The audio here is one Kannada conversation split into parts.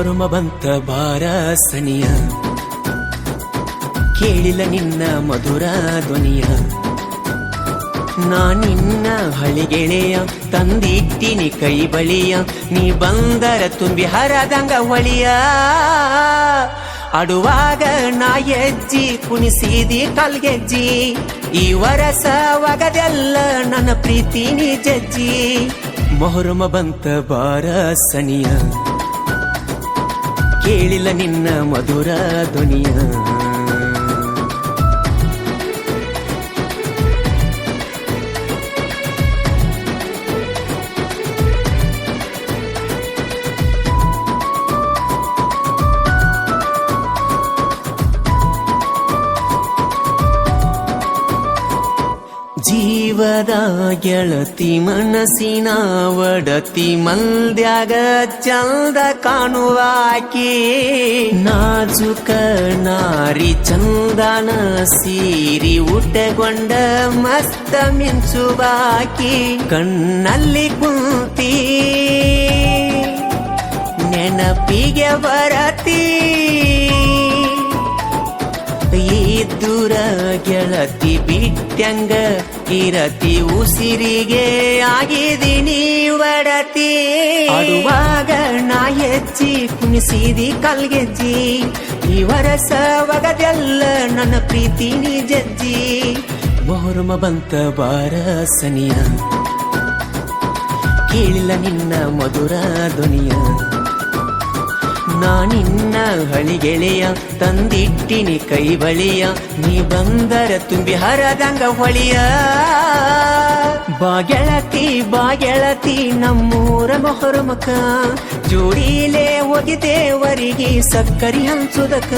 ಮೊಹರಮ ಬಂತ ಬಾರ ಸನಿಯ. ಕೇಳಿಲ್ಲ ನಿನ್ನ ಮಧುರ ಧ್ವನಿಯ. ನಾ ನಿನ್ನ ಹಳಿಗೆಳೆಯ, ತಂದಿಟ್ಟಿನಿ ಕೈ ಬಳಿಯ. ನೀ ಬಂದರ ತುಂಬಿ ಹರದಂಗ ಒಳಿಯ. ಅಡುವಾಗ ನಾ ಎಜ್ಜಿ, ಕುಣಿಸಿದಿ ಕಲ್ಗೆಜ್ಜಿ. ಈ ವರಸವಾಗದೆಲ್ಲ ನನ್ನ ಪ್ರೀತಿ ನೀ ಜಜ್ಜಿ. ಮೊಹರಮ ಬಂತ ಬಾರ ಸನಿಯ. ಕೇಳಿಲ್ಲ ನಿನ್ನ ಮಧುರ ಧ್ವನಿಯ. ಜೀವದ ಗೆಳತಿ ಮನಸ್ಸಿನ ಒಡತಿ ಮಲ್ದ್ಯಾಗ ಚಂದ ಕಾಣುವಾಕಿ ನಾಜುಕ ನಾರಿ ಚಂದನ ಸೀರಿ ಉಟ್ಟಗೊಂಡ ಮಸ್ತ ಮಿಂಚುವಾಕಿ ಕಣ್ಣಲ್ಲಿ ಕುಂತಿ. ನೆನಪಿಗೆ ಬರತಿ ದೂರ ಗೆಳತಿ ಬಿಟ್ಟಂಗ ಇರತಿ, ಉಸಿರಿಗೆ ಆಗಿದೀನಿ ಒಡತಿ. ಅಡುವಾಗ ನಾ ಹೆಚ್ಚಿ ಕುಣಿಸಿದಿ ಕಲ್ಗೆಜ್ಜಿ, ಈ ವರಸ ನನ್ನ ಪ್ರೀತಿ ನೀ ಜಜ್ಜಿ. ಮೊಹರಮ ಬಂತ ಬಾರ ಸನಿಯ, ಕೇಳಿಲ್ಲ ನಿನ್ನ ಮಧುರ ಧ್ವನಿಯ. ನಾ ನಿನ್ನ ಹಳಿಗೆಳೆಯ ತಂದಿಟ್ಟಿನಿ ಕೈ ಬಳಿಯ ನೀ ಬಂದರ ತುಂಬಿ ಹರದಂಗ ಹೊಳಿಯ. ಬಾಗೆಳತಿ ಬಾಗೆಳತಿ, ನಮ್ಮೂರ ಮೊಹರಮಕ ಜೋಡಿಲೇ ಒಗಿದೇವರಿಗೆ ಸಕ್ಕರಿ ಹಂಚುದಕ.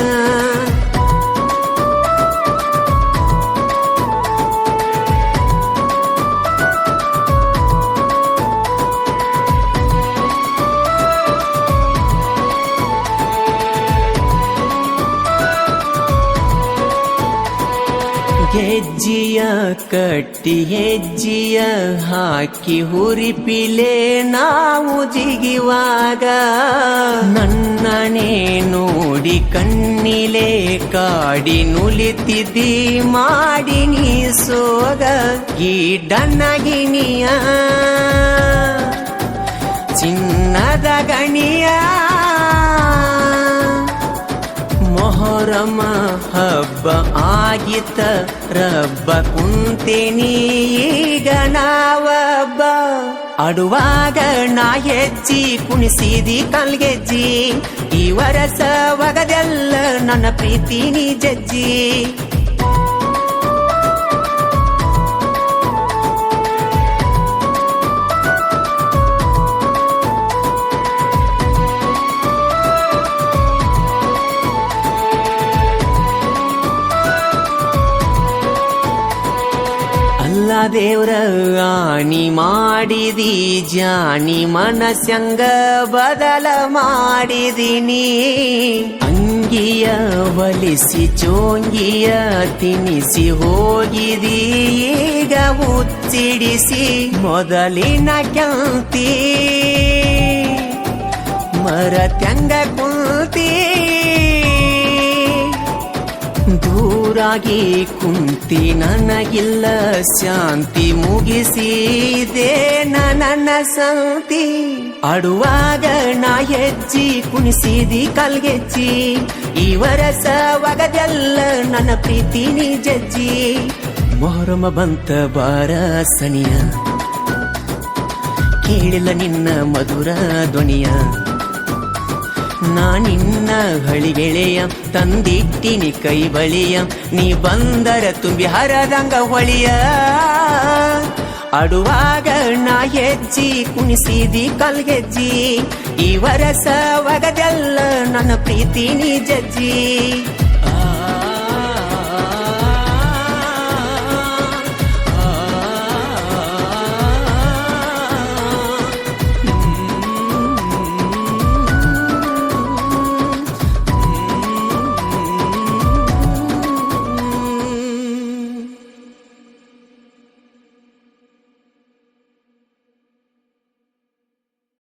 ಗೆಜ್ಜಿಯ ಕಟ್ಟಿ ಹೆಜ್ಜಿಯ ಹಾಕಿ ಹುರಿಪಿಲೆ ನಾವು ಜಿಗಿವಾಗ. ನನ್ನನೇ ನೋಡಿ ಕಣ್ಣಿಲೆ ಕಾಡಿ ನುಲಿತಿದ್ದಿ ಮಾಡಿ ನೀ ಸೋಗ ಈ ಡನ್ನಗಿನಿಯ ಚಿನ್ನದ ಗಣಿಯ ಮೊಹರಮ ಹಬ್ಬ ಆಗಿತ್ತ ರಬ್ಬ ಕುಂತೇನಿ ಈಗ ನಾವಬ್ಬ. ಅಡುವಾಗ ನಾ ಹೆಜ್ಜಿ ಕುಣಿಸಿದಿ ಕಲ್ಗೆಜ್ಜಿ. ಈ ವರಸ ಒಗದೆಲ್ಲ ನನ್ನ ಪ್ರೀತಿ ನೀ ಜಜ್ಜಿ. ದೇವ್ರ ಆಣಿ ಮಾಡಿದಿ ಜಾನಿ ಮನಸ್ಸಂಗ ಬದಲ ಮಾಡಿದಿನಿ. ಅಂಗಿಯ ಬಲಿಸಿ, ಚೋಂಗಿಯ ತಿನಿಸಿ ಹೋಗಿದಿ, ಈಗ ಉಚ್ಚಿಡಿಸಿ ಮೊದಲಿನ ಕಂತಿ ಮರ ತೆಂಗ ಕುಂತಿ ದೂರಾಗಿ ಕುಂತಿ ನನಗಿಲ್ಲ ಶಾಂತಿ ಮುಗಿಸಿದೆ ನನ್ನ ಸಂತಿ ಅಡುವಾಗ ನಾ ಹೆಜ್ಜಿ ಕುಣಿಸಿದಿ ಕಲ್ಗೆಜ್ಜಿ ಈ ವರಸ ನನ್ನ ಪ್ರೀತಿ ನೀ ಜಜ್ಜಿ. ಮೊಹರಮ ಬಂತ ಬಾರ ಸನಿಯ. ಕೇಳಿಲ್ಲ ನಿನ್ನ ಮಧುರ ಧ್ವನಿಯ. ನಾ ಹಳಿ ಹಳಿಗೆಳೆಯ ತಂದಿಟ್ಟಿನಿ ಕೈ ಬಳಿಯ, ನೀ ಬಂದರ ತುಂಬಿ ಹರದಂಗ ಹೊಳಿಯ. ಅಡುವಾಗ ನಾ ಹೆಜ್ಜಿ, ಕುಣಿಸಿದಿ ಕಲ್ಗೆಜ್ಜಿ ಈ ವರಸ ಒಗದೆಲ್ಲ ನನ್ನ ಪ್ರೀತಿ ನೀ ಜಜ್ಜಿ.